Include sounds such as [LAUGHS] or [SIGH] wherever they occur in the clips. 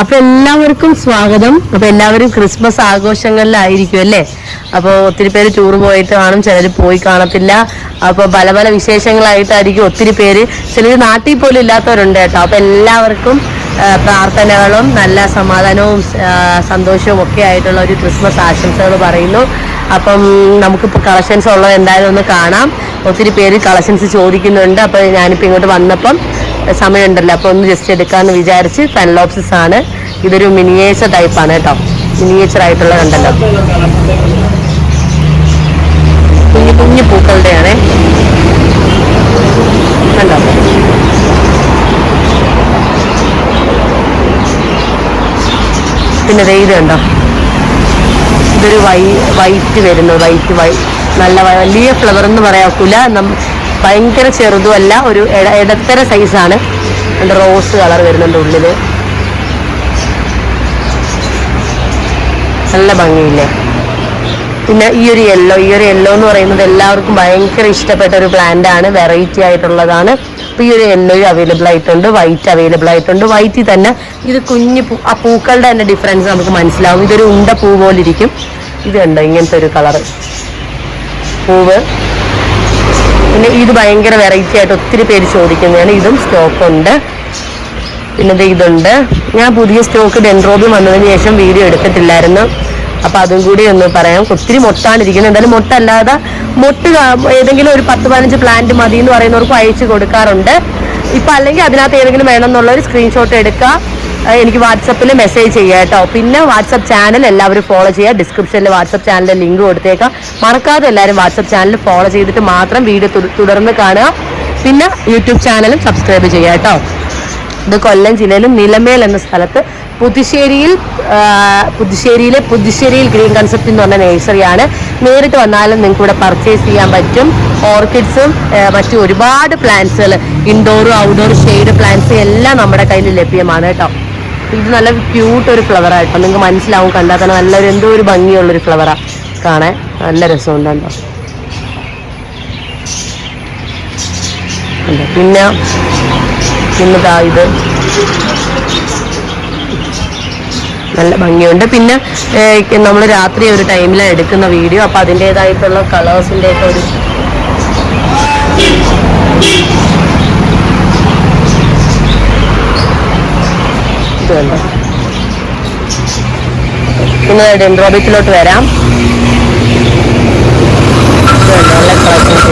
അപ്പൊ എല്ലാവർക്കും സ്വാഗതം. അപ്പൊ എല്ലാവരും ക്രിസ്മസ് ആഘോഷങ്ങളിലായിരിക്കും അല്ലേ? അപ്പോൾ ഒത്തിരി പേര് ടൂർ പോയിട്ട് കാണും ചിലർ പോയി കാണത്തില്ല. അപ്പോൾ പല പല വിശേഷങ്ങളായിട്ടായിരിക്കും ഒത്തിരി പേര്. ചിലർ നാട്ടിൽ പോലും ഇല്ലാത്തവരുണ്ട് കേട്ടോ. അപ്പൊ എല്ലാവർക്കും പ്രാർത്ഥനകളും നല്ല സമാധാനവും സന്തോഷവും ഒക്കെ ആയിട്ടുള്ള ഒരു ക്രിസ്മസ് ആശംസകൾ പറയുന്നു. അപ്പം നമുക്കിപ്പോൾ കളക്ഷൻസ് ഉള്ളത് എന്തായാലും ഒന്ന് കാണാം. ഒത്തിരി പേര് കളക്ഷൻസ് ചോദിക്കുന്നുണ്ട്. അപ്പോൾ ഞാനിപ്പോൾ ഇങ്ങോട്ട് വന്നപ്പം സമയമുണ്ടല്ലോ. അപ്പോൾ ഒന്ന് ജസ്റ്റ് എടുക്കാമെന്ന് വിചാരിച്ച് ഫെൻലോപ്സിസ് ആണ്. ഇതൊരു മിനിയേച്ചർ ടൈപ്പാണ് കേട്ടോ. മിനിയേച്ചർ ആയിട്ടുള്ള കണ്ടല്ലോ. കുഞ്ഞു കുഞ്ഞു പൂക്കളുടെയാണ്. കണ്ടോ? പിന്നെ ഇത് കണ്ടോ? ഇതൊരു വൈ വൈറ്റ് വരുന്നത് വൈറ്റ് വൈ നല്ല വലിയ ഫ്ലവർ എന്ന് പറയാക്കൂല ഭയങ്കര ചെറുതുമല്ല ഒരു ഇട- ഇടത്തര സൈസാണ് അതിന്റെ റോസ് കളർ വരുന്നുണ്ട് ഉള്ളിൽ നല്ല ഭംഗിയില്ലേ? പിന്നെ ഈ ഒരു യെല്ലോ ഈ ഒരു യെല്ലോ എന്ന് പറയുന്നത് എല്ലാവർക്കും ഭയങ്കര ഇഷ്ടപ്പെട്ട ഒരു പ്ലാന്റ് ആണ് വെറൈറ്റി ആയിട്ടുള്ളതാണ്. അപ്പോൾ ഈ ഒരു യെല്ലോയും അവൈലബിൾ ആയിട്ടുണ്ട് വൈറ്റ് അവൈലബിൾ ആയിട്ടുണ്ട്. വൈറ്റിൽ തന്നെ ഇത് കുഞ്ഞു പൂ ആ പൂക്കളുടെ തന്നെ ഡിഫറൻസ് നമുക്ക് മനസ്സിലാവും. ഇതൊരു ഉണ്ട പൂ പോലിരിക്കും. ഇത് കണ്ടോ ഇങ്ങനത്തെ ഒരു കളറ് പൂവ്. പിന്നെ ഇത് ഭയങ്കര വെറൈറ്റി ആയിട്ട് ഒത്തിരി പേര് ചോദിക്കുന്നതാണ്. ഇതും സ്റ്റോക്ക് ഉണ്ട്. പിന്നെ ഇതുണ്ട്. ഞാൻ പുതിയ സ്റ്റോക്ക് ഡെൻഡ്രോബി വന്നതിന് ശേഷം വീഡിയോ എടുത്തിട്ടില്ലായിരുന്നു. അപ്പോൾ അതും കൂടി ഒന്ന് പറയാം. ഒത്തിരി മൊട്ടാണിരിക്കുന്നത്. എന്തായാലും മൊട്ടല്ലാതെ മൊട്ട് ഏതെങ്കിലും ഒരു പത്ത് പതിനഞ്ച് പ്ലാന്റ് മതി എന്ന് പറയുന്നവർക്ക് അയച്ചു കൊടുക്കാറുണ്ട്. ഇപ്പം അല്ലെങ്കിൽ അതിനകത്ത് ഏതെങ്കിലും വേണമെന്നുള്ളൊരു ഒരു സ്ക്രീൻഷോട്ട് എടുക്കുക എനിക്ക് വാട്സപ്പിൽ മെസ്സേജ് ചെയ്യുക കേട്ടോ. പിന്നെ വാട്സപ്പ് ചാനൽ എല്ലാവരും ഫോളോ ചെയ്യുക. ഡിസ്ക്രിപ്ഷനിൽ വാട്സപ്പ് ചാനലിന്റെ ലിങ്ക് കൊടുത്തേക്കാം. മറക്കാതെ എല്ലാവരും വാട്സപ്പ് ചാനൽ ഫോളോ ചെയ്തിട്ട് മാത്രം വീഡിയോ തുടർന്ന് കാണുക. പിന്നെ യൂട്യൂബ് ചാനലും സബ്സ്ക്രൈബ് ചെയ്യുക കേട്ടോ. ഇത് കൊല്ലം ജില്ലയിലും നിലമേൽ എന്ന സ്ഥലത്ത് പുതുശ്ശേരിയിൽ പുതുശ്ശേരിയിലെ പുതുശ്ശേരിയിൽ ഗ്രീൻ കൺസെപ്റ്റ് എന്ന് പറഞ്ഞ നേഴ്സറിയാണ് നേരിട്ട് വന്നാലും നിങ്ങൾക്ക് ഇവിടെ പർച്ചേസ് ചെയ്യാൻ പറ്റും. ഓർക്കിഡ്സും മറ്റു ഒരുപാട് പ്ലാന്റ്സുകൾ ഇൻഡോറും ഔട്ട്ഡോർ ഷെയ്ഡ് പ്ലാന്റ്സും എല്ലാം നമ്മുടെ കയ്യിൽ ലഭ്യമാണ് കേട്ടോ. ഇത് നല്ല ക്യൂട്ട് ഒരു ഫ്ലവർ ആയിട്ടോ നിങ്ങൾക്ക് മനസ്സിലാവും കണ്ടാൽ തന്നെ നല്ലൊരു എന്തോ ഒരു ഭംഗിയുള്ളൊരു ഫ്ലവറാണ് കാണാൻ നല്ല രസമുണ്ട് കേട്ടോ. പിന്നെ പിന്നെതാ ഇത്. നല്ല ഭംഗിയുണ്ട്. പിന്നെ നമ്മൾ രാത്രി ഒരു ടൈമിലാണ് എടുക്കുന്ന വീഡിയോ. അപ്പോൾ അതിന്റെതായിട്ടുള്ള കളേഴ്സിന്റെയൊക്കെ ഒരു കണ്ടോ പിന്നെ വരാം. നല്ല കളക്ഷൻസ് ഉണ്ട്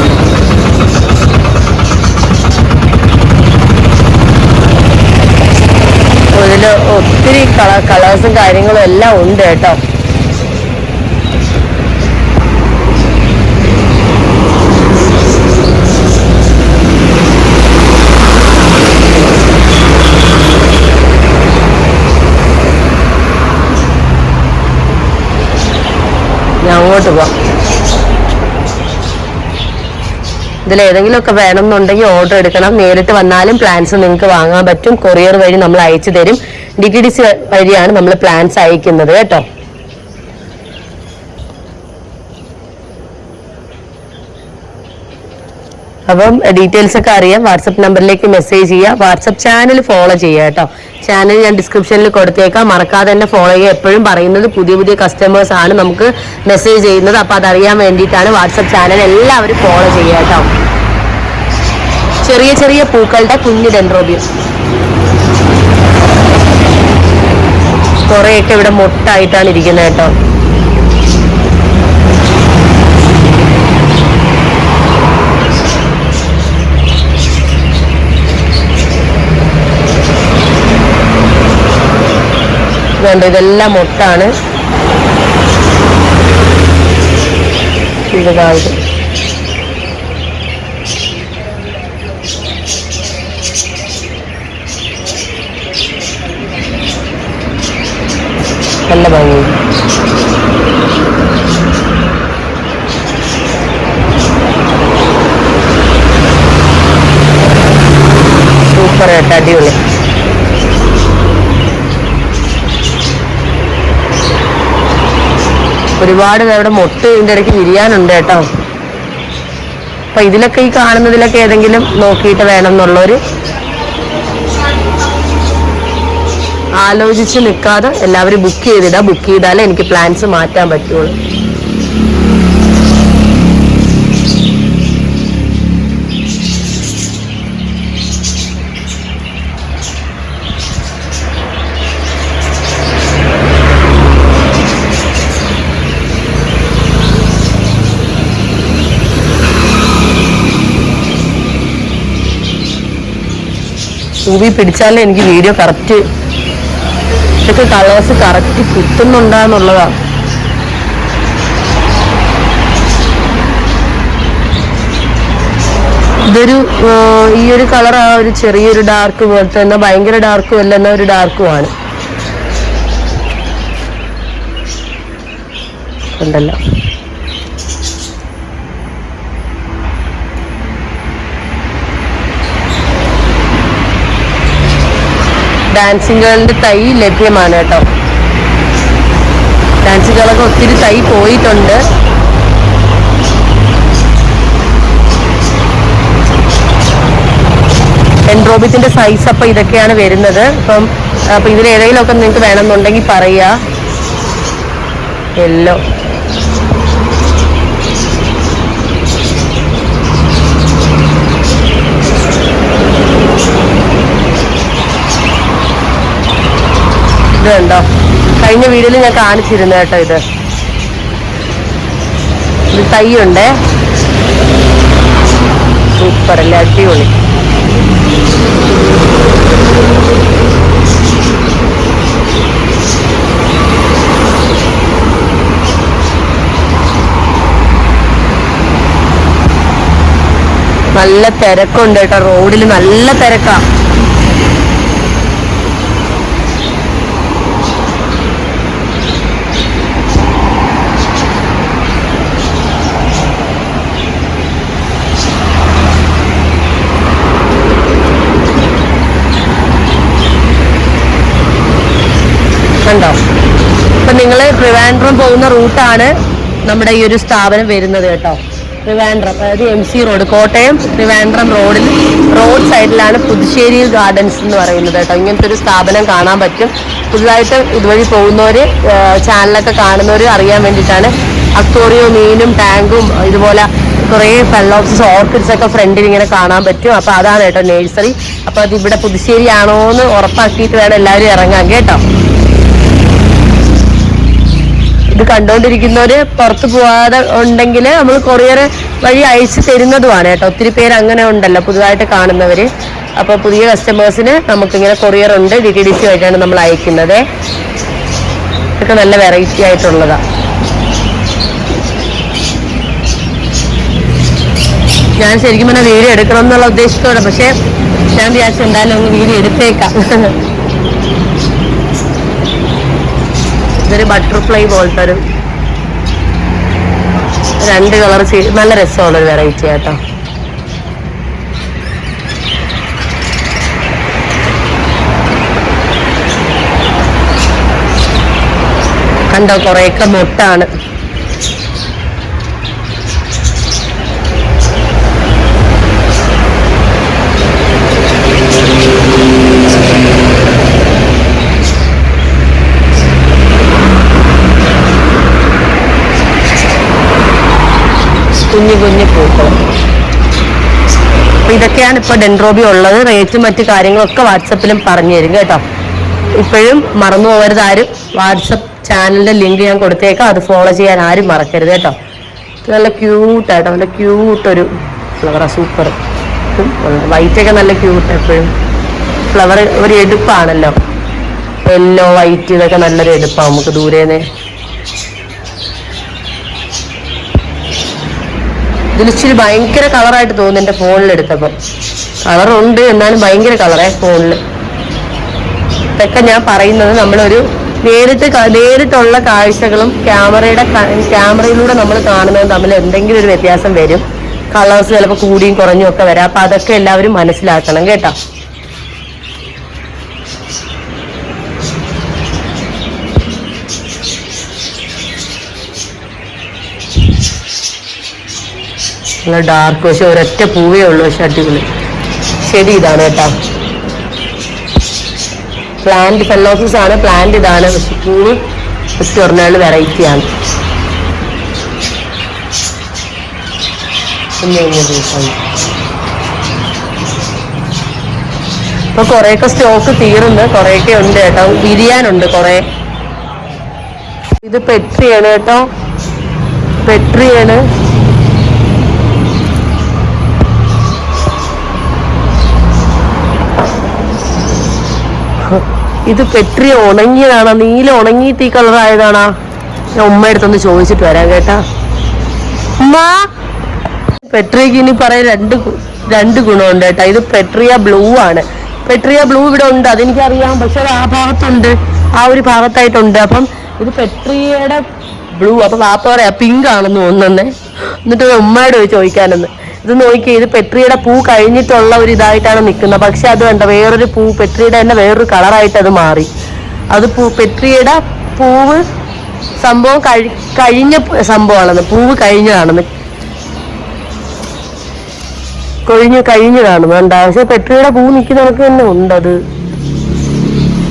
ഇതിൽ ഒത്തിരി കള കളേഴ്സും കാര്യങ്ങളും എല്ലാം ഉണ്ട് കേട്ടോ ഞാൻ അങ്ങോട്ട് പോവാം ഇതിൽ ഏതെങ്കിലുമൊക്കെ വേണമെന്നുണ്ടെങ്കിൽ ഓർഡർ എടുക്കണം. നേരിട്ട് വന്നാലും പ്ലാൻസ് നിങ്ങൾക്ക് വാങ്ങാൻ പറ്റും. കൊറിയർ വഴി നമ്മൾ അയച്ചു തരും. ഡി ഡി സി വഴിയാണ് നമ്മൾ പ്ലാൻസ് അയക്കുന്നത് കേട്ടോ. അപ്പം ഡീറ്റെയിൽസ് ഒക്കെ അറിയാം. വാട്സപ്പ് നമ്പറിലേക്ക് മെസ്സേജ് ചെയ്യുക വാട്സപ്പ് ചാനൽ ഫോളോ ചെയ്യുക കേട്ടോ. ചാനൽ ഞാൻ ഡിസ്ക്രിപ്ഷനിൽ കൊടുത്തേക്കാം. മറക്കാതെ തന്നെ ഫോളോ ചെയ്യുക. എപ്പോഴും പറയുന്നത് പുതിയ പുതിയ കസ്റ്റമേഴ്സ് ആണ് നമുക്ക് മെസ്സേജ് ചെയ്യുന്നത്. അപ്പോൾ അതറിയാൻ വേണ്ടിയിട്ടാണ് വാട്സപ്പ് ചാനൽ എല്ലാവരും ഫോളോ ചെയ്യുക കേട്ടോ. ചെറിയ ചെറിയ പൂക്കളുടെ കുഞ്ഞു ഡെൻഡ്രോബിയം കുറേയൊക്കെ ഇവിടെ മൊട്ടായിട്ടാണ് ഇരിക്കുന്നത് കേട്ടോ. ഇതുണ്ട് ഇതെല്ലാം മൊട്ടാണ്. നല്ല ഭംഗി സൂപ്പർ കേട്ടോ അടിപൊളി ഒരുപാട് അവിടെ മൊട്ട് ഇതിന്റെ ഇടയ്ക്ക് വിരിയാനുണ്ട് കേട്ടോ. അപ്പൊ ഇതിലൊക്കെ ഈ കാണുന്നതിലൊക്കെ ഏതെങ്കിലും നോക്കിയിട്ട് വേണം എന്നുള്ളവര് ആലോചിച്ച് നിൽക്കാതെ എല്ലാവരും ബുക്ക് ചെയ്തിടാം ബുക്ക് ചെയ്താലേ എനിക്ക് പ്ലാൻസ് മാറ്റാൻ പറ്റുള്ളൂ. മൂവി പിടിച്ചാലേ എനിക്ക് വീഡിയോ കറക്റ്റ് ഇതൊക്കെ കളേഴ്സ് കറക്റ്റ് കിട്ടുന്നുണ്ടെന്നുള്ളതാണ്. ഇതൊരു ഈ ഒരു കളർ ആ ഒരു ചെറിയൊരു ഡാർക്ക് പോലത്തെ എന്നാൽ ഭയങ്കര ഡാർക്കും അല്ല എന്നാൽ ഒരു ഡാർക്കും ആണ്. ഉണ്ടല്ലോ ഡാൻസിങ് ഗേളിന്റെ തൈ ലഭ്യമാണ് കേട്ടോ. ഡാൻസിങ് ഗേളൊക്കെ ഒത്തിരി തൈ പോയിട്ടുണ്ട്. എൻട്രോബിത്തിന്റെ സൈസ് അപ്പൊ ഇതൊക്കെയാണ് വരുന്നത്. അപ്പം അപ്പൊ ഇതിൽ ഏതെങ്കിലുമൊക്കെ നിങ്ങൾക്ക് വേണമെന്നുണ്ടെങ്കിൽ പറയാ. യെല്ലോ ഇത് കണ്ടോ കഴിഞ്ഞ വീഡിയോയിൽ ഞാൻ കാണിച്ചിരുന്നു കേട്ടോ ഇത്. ഇത് തൈയുണ്ടേ? സൂപ്പർ അല്ലേ? അടിപൊളി. നല്ല തിരക്കുണ്ട് കേട്ടോ. റോഡിൽ നല്ല തിരക്കാ. കണ്ടോ അപ്പൊ നിങ്ങൾ ട്രിവാൻഡ്രം പോകുന്ന റൂട്ടാണ് നമ്മുടെ ഈ ഒരു സ്ഥാപനം വരുന്നത് കേട്ടോ. ട്രിവാൻഡ്രം അതായത് M C road Kottayam Trivandrum റോഡിൽ റോഡ് സൈഡിലാണ് പുതുശ്ശേരി ഗാർഡൻസ് എന്ന് പറയുന്നത് കേട്ടോ. ഇങ്ങനത്തെ ഒരു സ്ഥാപനം കാണാൻ പറ്റും. പുതുതായിട്ട് ഇതുവഴി പോകുന്നവർ ചാനലൊക്കെ കാണുന്നവർ അറിയാൻ വേണ്ടിയിട്ടാണ് അക്വോറിയോ മീനും ടാങ്കും ഇതുപോലെ കുറേ ഫെല്ലോക്സ് ഓർക്കിഡ്സ് ഒക്കെ ഫ്രണ്ടിൽ ഇങ്ങനെ കാണാൻ പറ്റും. അപ്പൊ അതാണ് കേട്ടോ നേഴ്സറി അപ്പോൾ അത് ഇവിടെ പുതുശ്ശേരി ആണോ എന്ന് ഉറപ്പാക്കിയിട്ട് വേണം എല്ലാവരും ഇറങ്ങാൻ കേട്ടോ. ഇത് കണ്ടുകൊണ്ടിരിക്കുന്നവര് പുറത്തു പോവാതെ ഉണ്ടെങ്കിൽ നമ്മൾ കൊറിയർ വഴി അയച്ചു തരുന്നതുമാണ് കേട്ടോ. ഒത്തിരി പേര് അങ്ങനെ ഉണ്ടല്ലോ പുതുതായിട്ട് കാണുന്നവര്. അപ്പൊ പുതിയ കസ്റ്റമേഴ്സിന് നമുക്കിങ്ങനെ കൊറിയർ ഉണ്ട് ഡി ടി ഡി സി വഴിയാണ് നമ്മൾ അയക്കുന്നത്. ഇതൊക്കെ നല്ല വെറൈറ്റി ആയിട്ടുള്ളതാ. ഞാൻ ശരിക്കും പറഞ്ഞാൽ വീഡിയോ എടുക്കണം എന്നുള്ള ഉദ്ദേശത്തോടെ പക്ഷെ ഞാൻ വിചാരിച്ചു എന്തായാലും ഒന്ന് വീഡിയോ എടുത്തേക്കാം. [LAUGHS] ഇതൊരു ബട്ടർഫ്ലൈ പോലത്തെ ഒരു രണ്ട് കളർ നല്ല രസമുള്ള ഒരു വെറൈറ്റി ആട്ടോ. കണ്ടോ കുറേയൊക്കെ മുട്ടാണ്. കുഞ്ഞു കുഞ്ഞു പൂക്കൾ. അപ്പൊ ഇതൊക്കെയാണ് ഇപ്പൊ ഡെൻഡ്രോബി ഉള്ളത്. റേറ്റും മറ്റു കാര്യങ്ങളൊക്കെ വാട്സപ്പിലും പറഞ്ഞു തരും കേട്ടോ. ഇപ്പോഴും മറന്നു പോകരുത് ആരും. വാട്സപ്പ് ചാനലിന്റെ ലിങ്ക് ഞാൻ കൊടുത്തേക്കാം. അത് ഫോളോ ചെയ്യാൻ ആരും മറക്കരുത് കേട്ടോ. നല്ല ക്യൂട്ട് ആട്ടോ. നല്ല ക്യൂട്ട് ഒരു ഫ്ലവറാ സൂപ്പർ വൈറ്റ് ഒക്കെ നല്ല ക്യൂട്ട് എപ്പോഴും ഫ്ലവർ ഒരു എടുപ്പാണല്ലോ. യെല്ലോ വൈറ്റ് ഇതൊക്കെ നല്ലൊരു എടുപ്പാണ് നമുക്ക് ദൂരേന്ന് ഇതിലിച്ചിരി ഭയങ്കര കളറായിട്ട് തോന്നുന്നു എന്റെ ഫോണിൽ എടുത്തപ്പോൾ കളറുണ്ട് എന്നാലും ഭയങ്കര കളറേ ഫോണിൽ ഇതൊക്കെ ഞാൻ പറയുന്നത് നമ്മളൊരു നേരിട്ട് നേരിട്ടുള്ള കാഴ്ചകളും ക്യാമറയുടെ ക്യാമറയിലൂടെ നമ്മൾ കാണുന്നതും തമ്മിൽ എന്തെങ്കിലും ഒരു വ്യത്യാസം വരും. കളേഴ്സ് ചിലപ്പോൾ കൂടിയും കുറഞ്ഞും ഒക്കെ വരാം. അപ്പൊ അതൊക്കെ എല്ലാവരും മനസ്സിലാക്കണം കേട്ടോ. നല്ല ഡാർക്ക് പക്ഷെ ഒരൊറ്റ പൂവേ ഉള്ളൂ പക്ഷെ അടിപൊളി. ശരി ഇതാണ് കേട്ടോ. പ്ലാന്റ് ഫെല്ലോസസ് ആണ് പ്ലാന്റ് ഇതാണ്. പക്ഷെ പൂവ് ഫസ്റ്റ് ഒറിജിനൽ വെറൈറ്റി ആണ്. ഇപ്പൊ കൊറേയൊക്കെ സ്റ്റോക്ക് തീർന്ന് കൊറേയൊക്കെ ഉണ്ട് കേട്ടോ. വിരിയാനുണ്ട് കൊറേ. ഇത് പെട്രിയാണ് കേട്ടോ. പെട്രിയാണ് ഇത് പെട്രി ഉണങ്ങിയതാണോ? നീല ഉണങ്ങിയിട്ട് ഈ കളർ ആയതാണോ? ഞാൻ ഉമ്മ അടുത്തൊന്ന് ചോദിച്ചിട്ട് വരാം കേട്ടാ. ഉമ്മ പെട്രിയക്ക് ഇനി പറയാൻ രണ്ട് രണ്ട് ഗുണമുണ്ട് കേട്ടാ. ഇത് പെട്രിയ ബ്ലൂ ആണ്. പെട്രിയ ബ്ലൂ ഇവിടെ ഉണ്ട് അതെനിക്കറിയാം. പക്ഷെ അത് ആ ഭാഗത്തുണ്ട്. ആ ഒരു ഭാഗത്തായിട്ടുണ്ട്. അപ്പം ഇത് പെട്രിയയുടെ ബ്ലൂ. അപ്പൊ വാപ്പ പറയാ പിങ്ക് ആണെന്ന് തോന്നുന്നേ. എന്നിട്ട് ഉമ്മയോട് ചോദിക്കാനെന്ന്. ഇത് നോക്കി ഇത് പെട്രിയുടെ പൂ കഴിഞ്ഞിട്ടുള്ള ഒരു ഇതായിട്ടാണ് നിൽക്കുന്നത്. പക്ഷെ അത് വേണ്ട വേറൊരു പൂ പെട്രിയുടെ തന്നെ വേറൊരു കളറായിട്ട് അത് മാറി. അത് പൂ പെട്രിയുടെ പൂവ് സംഭവം കഴി കഴിഞ്ഞ സംഭവമാണെന്ന് പൂവ് കഴിഞ്ഞതാണെന്ന്. കൊഴിഞ്ഞ് കഴിഞ്ഞതാണ് വേണ്ട പക്ഷെ പെട്രിയുടെ പൂ നിൽക്കുന്നവർക്ക് തന്നെ ഉണ്ട് അത്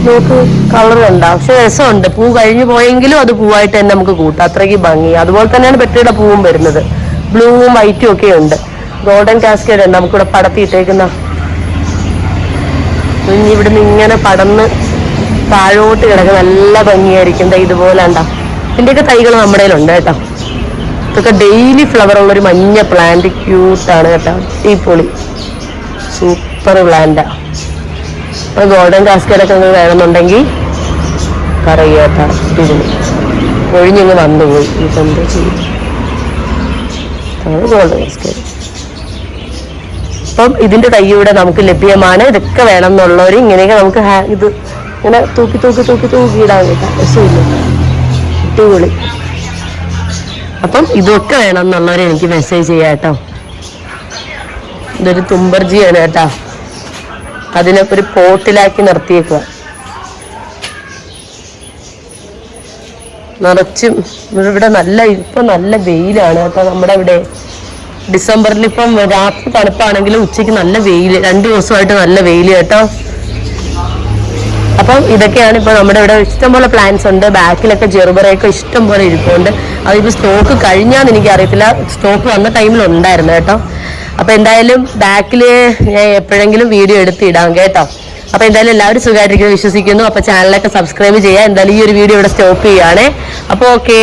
നോക്ക് കളർ കണ്ട? പക്ഷെ രസമുണ്ട്. പൂ കഴിഞ്ഞു പോയെങ്കിലും അത് പൂവായിട്ട് തന്നെ നമുക്ക് കൂട്ടാം. അത്രയ്ക്ക് ഭംഗി. അതുപോലെ തന്നെയാണ് പെട്രിയുടെ പൂവും വരുന്നത്. ബ്ലൂവും വൈറ്റും ഒക്കെ ഉണ്ട്. ഗോൾഡൻ കാസ്കേഡ് ഉണ്ട് നമുക്കിവിടെ പടത്തിയിട്ടേക്കുന്ന ഇനി ഇവിടുന്ന് ഇങ്ങനെ പടന്ന് താഴോട്ട് കിടക്കുന്ന നല്ല ഭംഗിയായിരിക്കും. ഇതുപോലെ ഉണ്ടാ ഇതിന്റെയൊക്കെ തൈകൾ നമ്മുടെ കയ്യിലുണ്ട് കേട്ടോ. ഇതൊക്കെ ഡെയിലി ഫ്ലവർ ഉള്ളൊരു മഞ്ഞ പ്ലാന്റ് ക്യൂട്ടാണ് കേട്ടോ. ഈ പൊളി സൂപ്പർ പ്ലാന്റാ അപ്പൊ ഗോൾഡൻ കാസ്കേഡൊക്കെ നിങ്ങൾ വേണമെന്നുണ്ടെങ്കിൽ പറയുക കേട്ടോ. ഇതിന് ഒഴിഞ്ഞിങ്ങ് വന്നുപോയി. ഇതെന്താ ചെയ്യും? ഗോൾഡൻ കാസ്കേഡ് അപ്പം ഇതിന്റെ തൈ ഇവിടെ നമുക്ക് ലഭ്യമാണ്. ഇതൊക്കെ വേണം എന്നുള്ളവർ ഇങ്ങനെയൊക്കെ നമുക്ക് ഇത് ഇങ്ങനെ തൂക്കി തൂക്കി തൂക്കി തൂക്കി ഇടാൻ കേട്ടോ അപ്പം ഇതൊക്കെ വേണം എന്നുള്ളവർ എനിക്ക് മെസ്സേജ് ചെയ്യാം കേട്ടോ. ഇതൊരു തുമ്പർജിയാണ് കേട്ടോ. അതിനെ ഒരു പോട്ടിലാക്കി നിർത്തിയേക്കുക നിറച്ചും ഇവിടെ നല്ല ഇപ്പൊ നല്ല വെയിലാണ് കേട്ടോ നമ്മുടെ ഇവിടെ. ഡിസംബറിൽ ഇപ്പം രാത്രി തണുപ്പാണെങ്കിലും ഉച്ചയ്ക്ക് നല്ല വെയിൽ രണ്ടു ദിവസമായിട്ട് നല്ല വെയിൽ കേട്ടോ. അപ്പം ഇതൊക്കെയാണ് ഇപ്പൊ നമ്മുടെ ഇവിടെ ഇഷ്ടംപോലെ പ്ലാന്റ്സ് ഉണ്ട്. ബാക്കിലൊക്കെ ജെറുബറയൊക്കെ ഇഷ്ടം പോലെ ഇരിപ്പുണ്ട്. അതിപ്പോ സ്റ്റോക്ക് കഴിഞ്ഞാന്ന് എനിക്ക് അറിയത്തില്ല സ്റ്റോക്ക് വന്ന ടൈമിൽ ഉണ്ടായിരുന്നു കേട്ടോ. അപ്പൊ എന്തായാലും ബാക്കിൽ ഞാൻ എപ്പോഴെങ്കിലും വീഡിയോ എടുത്ത് ഇടാം കേട്ടോ. അപ്പൊ എന്തായാലും എല്ലാവരും സുഖമായിട്ടിരിക്കുന്നു വിശ്വസിക്കുന്നു. അപ്പൊ ചാനലൊക്കെ സബ്സ്ക്രൈബ് ചെയ്യാം എന്തായാലും ഈ ഒരു വീഡിയോ ഇവിടെ സ്റ്റോപ്പ് ചെയ്യുകയാണേ. അപ്പോൾ ഓക്കേ